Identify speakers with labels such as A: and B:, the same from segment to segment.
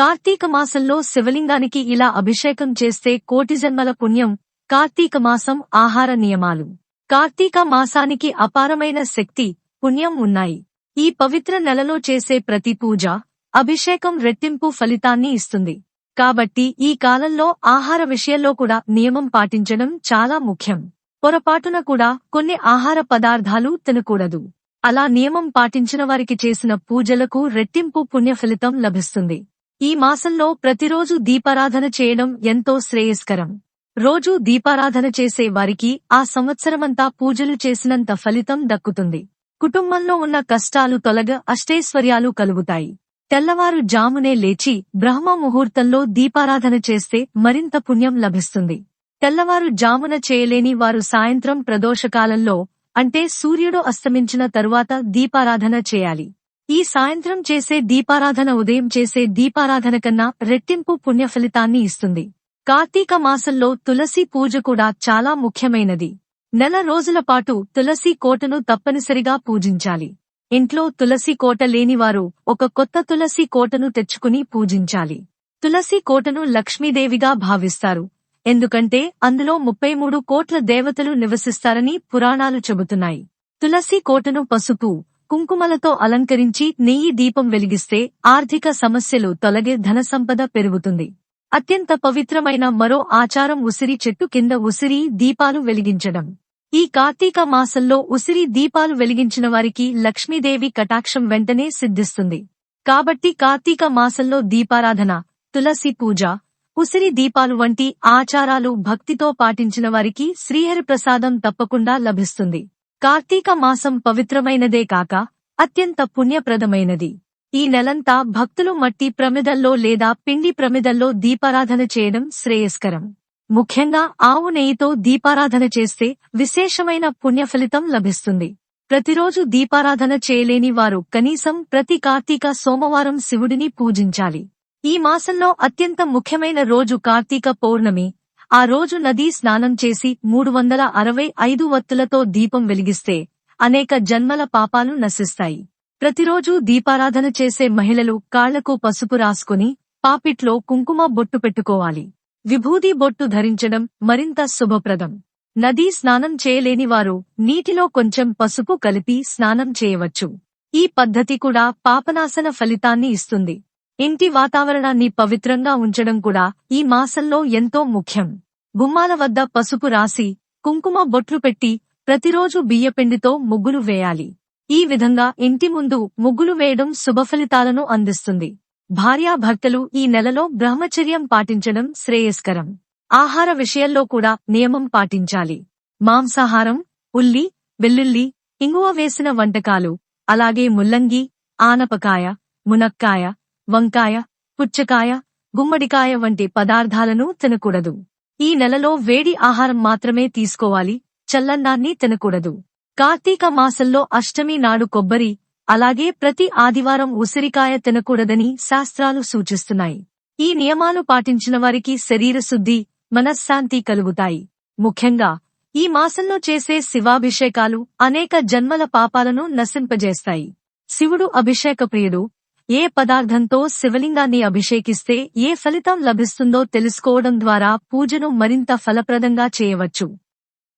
A: కార్తీక మాసంలో శివలింగానికి ఇలా అభిషేకం చేస్తే కోటి జన్మల పుణ్యం కార్తీక మాసం ఆహార నియమాలు. కార్తీక మాసానికి అపారమైన శక్తి పుణ్యం ఉన్నాయి. ఈ పవిత్ర నెలలో చేసే ప్రతి పూజ అభిషేకం రెట్టింపు ఫలితాన్ని ఇస్తుంది. కాబట్టి ఈ కాలంలో ఆహార విషయంలో కూడా నియమం పాటించడం చాలా ముఖ్యం. పొరపాటున కూడా కొన్ని ఆహార పదార్థాలు తినకూడదు. అలా నియమం పాటించిన వారికి చేసిన పూజలకు రెట్టింపు పుణ్య ఫలితం లభిస్తుంది. ఈ మాసంలో ప్రతిరోజు దీపారాధన చేయడం ఎంతో శ్రేయస్కరం. రోజూ దీపారాధన చేసే వారికి ఆ సంవత్సరమంతా పూజలు చేసినంత ఫలితం దక్కుతుంది. కుటుంబంలో ఉన్న కష్టాలు తొలగ అష్టైశ్వర్యాలు కలుగుతాయి. తెల్లవారు జామునే లేచి బ్రహ్మ ముహూర్తంలో దీపారాధన చేస్తే మరింత పుణ్యం లభిస్తుంది. తెల్లవారు జామున చేయలేని వారు సాయంత్రం ప్రదోషకాలంలో అంటే సూర్యుడు అస్తమించిన తరువాత దీపారాధన చేయాలి. ఈ సాయంత్రం చేసే దీపారాధన ఉదయం చేసే దీపారాధన కన్నా రెట్టింపు పుణ్య ఫలితాన్ని ఇస్తుంది. కార్తీక మాసంలో తులసి పూజ కూడా చాలా ముఖ్యమైనది. నెల రోజుల పాటు తులసి కోటను తప్పనిసరిగా పూజించాలి. ఇంట్లో తులసి కోట లేనివారు ఒక కొత్త తులసి కోటను తెచ్చుకుని పూజించాలి. తులసి కోటను లక్ష్మీదేవిగా భావిస్తారు. ఎందుకంటే అందులో ముప్పై మూడు కోట్ల దేవతలు నివసిస్తారని పురాణాలు చెబుతున్నాయి. తులసి కోటను పసుపు కుంకుమలతో అలంకరించి నెయ్యి దీపం వెలిగిస్తే ఆర్థిక సమస్యలు తొలగే ధనసంపద పెరుగుతుంది. అత్యంత పవిత్రమైన మరో ఆచారం ఉసిరి చెట్టు కింద ఉసిరి దీపాలు వెలిగించడం. ఈ కార్తీక మాసంలో ఉసిరి దీపాలు వెలిగించిన వారికి లక్ష్మీదేవి కటాక్షం వెంటనే సిద్ధిస్తుంది. కాబట్టి కార్తీక మాసంలో దీపారాధన తులసి పూజ ఉసిరి దీపాలు వంటి ఆచారాలు భక్తితో పాటించిన వారికి శ్రీహరి ప్రసాదం తప్పకుండా లభిస్తుంది. కార్తీక మాసం పవిత్రమైనదే కాక అత్యంత పుణ్యప్రదమైనది. ఈ నెలంతా భక్తులు మట్టి ప్రమిదల్లో లేదా పిండి ప్రమిదల్లో దీపారాధన చేయడం శ్రేయస్కరం. ముఖ్యంగా ఆవు నెయ్యితో దీపారాధన చేస్తే విశేషమైన పుణ్య ఫలితం లభిస్తుంది. ప్రతిరోజు దీపారాధన చేయలేని వారు కనీసం ప్రతి కార్తీక సోమవారం శివుడిని పూజించాలి. ఈ మాసంలో అత్యంత ముఖ్యమైన రోజు కార్తీక పౌర్ణమి ఆ రోజు నదీ స్నానం చేసి మూడు వందల అరవై ఐదు వత్తులతో దీపం వెలిగిస్తే అనేక జన్మల పాపాలు నశిస్తాయి. ప్రతిరోజు దీపారాధన చేసే మహిళలు కాళ్ళకు పసుపు రాసుకుని పాపిట్లో కుంకుమ బొట్టు పెట్టుకోవాలి. విభూది బొట్టు ధరించడం మరింత శుభప్రదం. నదీ స్నానం చేయలేని వారు నీటిలో కొంచెం పసుపు కలిపి స్నానం చేయవచ్చు. ఈ పద్ధతి కూడా పాపనాశన ఫలితాన్ని ఇస్తుంది. ఇంటి వాతావరణాన్ని పవిత్రంగా ఉంచడం కూడా ఈ మాసంలో ఎంతో ముఖ్యం. గుమ్మాల వద్ద పసుపు రాసి కుంకుమ బొట్లు పెట్టి ప్రతిరోజు బియ్యపిండితో ముగ్గులు వేయాలి. ఈ విధంగా ఇంటి ముందు ముగ్గులు వేయడం శుభఫలితాలను అందిస్తుంది. భార్యాభర్తలు ఈ నెలలో బ్రహ్మచర్యం పాటించడం శ్రేయస్కరం. ఆహార విషయంలో కూడా నియమం పాటించాలి. మాంసాహారం ఉల్లి వెల్లుల్లి ఇంగువ వేసిన వంటకాలు అలాగే ముల్లంగి ఆనపకాయ మునక్కాయ వంకాయ పుచ్చకాయ గుమ్మడికాయ వంటి పదార్థాలను తినకూడదు. ఈ నెలలో వేడి ఆహారం మాత్రమే తీసుకోవాలి చల్లన్నాన్ని తినకూడదు. కార్తీక మాసంలో అష్టమి నాడు కొబ్బరి అలాగే ప్రతి ఆదివారం ఉసిరికాయ తినకూడదని శాస్త్రాలు సూచిస్తున్నాయి. ఈ నియమాలు పాటించిన వారికి శరీర శుద్ధి మనశ్శాంతి కలుగుతాయి. ముఖ్యంగా ఈ మాసంలో చేసే శివాభిషేకాలు అనేక జన్మల పాపాలను నశింపజేస్తాయి. శివుడు అభిషేక ప్రియుడు ఏ పదార్థంతో శివలింగాన్ని అభిషేకిస్తే ఏ ఫలితం లభిస్తుందో తెలుసుకోవడం ద్వారా పూజను మరింత ఫలప్రదంగా చేయవచ్చు.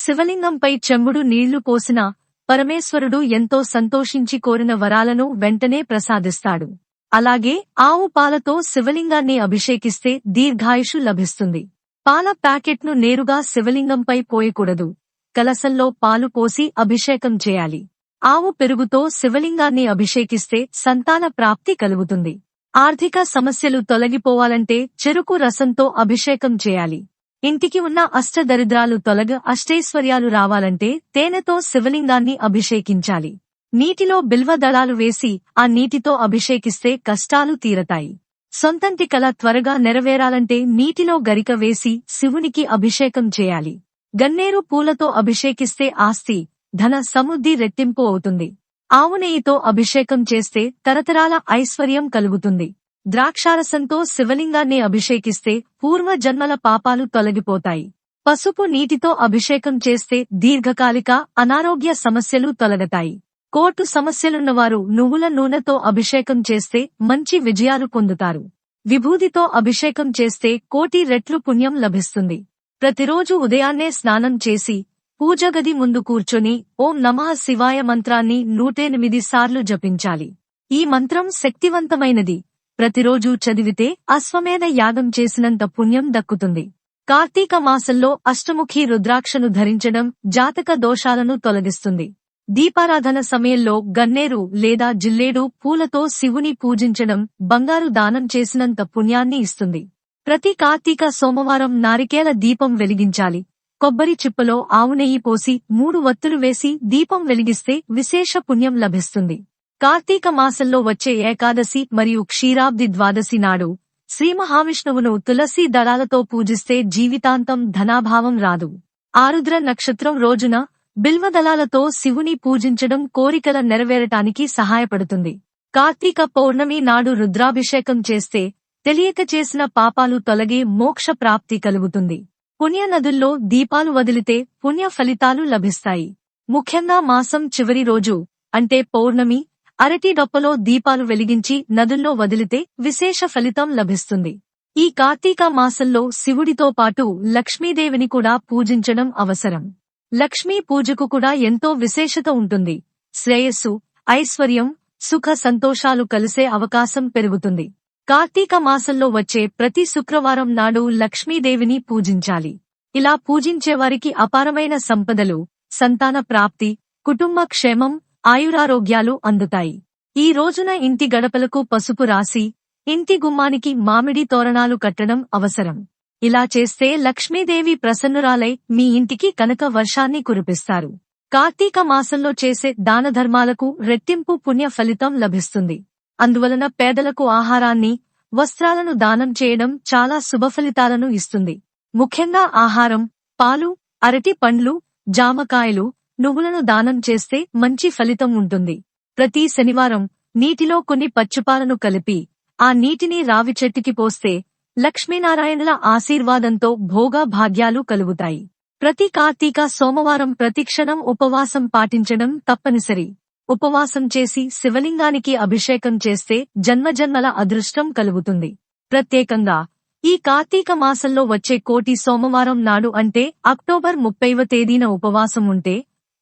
A: శివలింగంపై చెంబుడు నీళ్ళు పోసిన పరమేశ్వరుడు ఎంతో సంతోషించి కోరిన వరాలను వెంటనే ప్రసాదిస్తాడు. అలాగే ఆవు పాలతో శివలింగాన్ని అభిషేకిస్తే దీర్ఘాయుషు లభిస్తుంది. పాల ప్యాకెట్ను నేరుగా శివలింగంపై పోయకూడదు. కలసంలో పాలు పోసి అభిషేకం చేయాలి. ఆవు పెరుగుతో శివలింగాన్ని అభిషేకిస్తే సంతాన ప్రాప్తి కలుగుతుంది. ఆర్థిక సమస్యలు తొలగిపోవాలంటే చెరుకు రసంతో అభిషేకం చేయాలి. ఇంటికి ఉన్న అష్టదరిద్రాలు తొలగ అష్టైశ్వర్యాలు రావాలంటే తేనెతో శివలింగాన్ని అభిషేకించాలి. నీటిలో బిల్వ దళాలు వేసి ఆ నీటితో అభిషేకిస్తే కష్టాలు తీరతాయి. సొంతంటి కళ త్వరగా నెరవేరాలంటే నీటిలో గరిక వేసి శివునికి అభిషేకం చేయాలి. గన్నేరు పూలతో అభిషేకిస్తే ఆస్తి ధన సమృద్ధి రెట్టింపు అవుతుంది. ఆవునేయితో అభిషేకం చేస్తే తరతరాల ఐశ్వర్యం కలుగుతుంది. ద్రాక్షారసంతో శివలింగాన్ని అభిషేకిస్తే పూర్వజన్మల పాపాలు తొలగిపోతాయి. పసుపు నీటితో అభిషేకం చేస్తే దీర్ఘకాలిక అనారోగ్య సమస్యలు తొలగతాయి. కోర్టు సమస్యలున్నవారు నువ్వుల నూనెతో అభిషేకం చేస్తే మంచి విజయాలు పొందుతారు. విభూదితో అభిషేకం చేస్తే కోటి రెట్లు పుణ్యం లభిస్తుంది. ప్రతిరోజు ఉదయాన్నే స్నానం చేసి పూజగది ముందు కూర్చొని ఓం నమః శివాయ మంత్రాన్ని నూటెనిమిది సార్లు జపించాలి. ఈ మంత్రం శక్తివంతమైనది. ప్రతిరోజు చదివితే అశ్వమేధ యాగం చేసినంత పుణ్యం దక్కుతుంది. కార్తీక మాసంలో అష్టముఖి రుద్రాక్షను ధరించడం జాతక దోషాలను తొలగిస్తుంది. దీపారాధన సమయంలో గన్నేరు లేదా జిల్లేడు పూలతో శివుని పూజించడం బంగారు దానం చేసినంత పుణ్యాన్ని ఇస్తుంది. ప్రతి కార్తీక సోమవారం నారికేల దీపం వెలిగించాలి. కొబ్బరి చిప్పలో ఆవు నెయ్యి పోసి మూడు వత్తులు వేసి దీపం వెలిగిస్తే విశేష పుణ్యం లభిస్తుంది. కార్తీక మాసంలో వచ్చే ఏకాదశి మరియు క్షీరాబ్ది ద్వాదశి నాడు శ్రీ మహావిష్ణువును తులసి దళాలతో పూజిస్తే జీవితాంతం ధనాభావం రాదు. ఆరుద్ర నక్షత్రం రోజున బిల్వదళాలతో శివుని పూజించడం కోరికల నెరవేరటానికి సహాయపడుతుంది. కార్తీక పౌర్ణమి నాడు రుద్రాభిషేకం చేస్తే తెలియక చేసిన పాపాలు తొలగే మోక్ష ప్రాప్తి కలుగుతుంది. పుణ్య నదుల్లో దీపాలు వదిలితే పుణ్య ఫలితాలు లభిస్తాయి. ముఖ్యంగా మాసం చివరి రోజు అంటే పౌర్ణమి అరటి డొప్పలో దీపాలు వెలిగించి నదుల్లో వదిలితే విశేష ఫలితం లభిస్తుంది. ఈ కార్తీక మాసంలో శివుడితో పాటు లక్ష్మీదేవిని కూడా పూజించడం అవసరం. లక్ష్మీ పూజకు కూడా ఎంతో విశేషత ఉంటుంది. శ్రేయస్సు ఐశ్వర్యం సుఖ సంతోషాలు కలిసే అవకాశం పెరుగుతుంది. కార్తీక మాసంలో వచ్చే ప్రతి శుక్రవారం నాడు లక్ష్మీదేవిని పూజించాలి. ఇలా పూజించేవారికి అపారమైన సంపదలు సంతాన ప్రాప్తి కుటుంబ క్షేమం ఆయురారోగ్యాలు అందుతాయి. ఈ రోజున ఇంటి గడపలకు పసుపు రాసి ఇంటి గుమ్మానికి మామిడి తోరణాలు కట్టడం అవసరం. ఇలా చేస్తే లక్ష్మీదేవి ప్రసన్నురాలై మీ ఇంటికి కనక వర్షాన్ని కురిపిస్తారు. కార్తీక మాసంలో చేసే దానధర్మాలకు రెట్టింపు పుణ్య ఫలితం లభిస్తుంది. అందువలన పేదలకు ఆహారాన్ని వస్త్రాలను దానం చేయడం చాలా శుభఫలితాలను ఇస్తుంది. ముఖ్యంగా ఆహారం పాలు అరటి పండ్లు జామకాయలు నువ్వులను దానం చేస్తే మంచి ఫలితం ఉంటుంది. ప్రతి శనివారం నీటిలో కొన్ని పచ్చిపాలను కలిపి ఆ నీటిని రావి చెట్టుకి పోస్తే లక్ష్మీనారాయణుల ఆశీర్వాదంతో భోగా భాగ్యాలు కలుగుతాయి. ప్రతి కార్తీక సోమవారం ప్రతిక్షణం ఉపవాసం పాటించడం తప్పనిసరి. ఉపవాసం చేసి శివలింగానికి అభిషేకం చేస్తే జన్మజన్మల అదృష్టం కలుగుతుంది. ప్రత్యేకంగా ఈ కార్తీక మాసంలో వచ్చే కోటి సోమవారం నాడు అంటే అక్టోబర్ ముప్పైవ తేదీన ఉపవాసం ఉంటే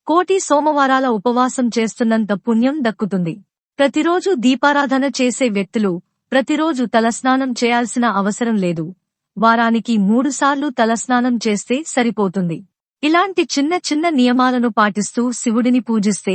A: కోటి సోమవారాల ఉపవాసం చేస్తున్నంత పుణ్యం దక్కుతుంది. ప్రతిరోజు దీపారాధన చేసే వ్యక్తులు ప్రతిరోజు తలస్నానం చేయాల్సిన అవసరం లేదు. వారానికి మూడుసార్లు తలస్నానం చేస్తే సరిపోతుంది. ఇలాంటి చిన్న చిన్న నియమాలను పాటిస్తూ శివుడిని పూజిస్తే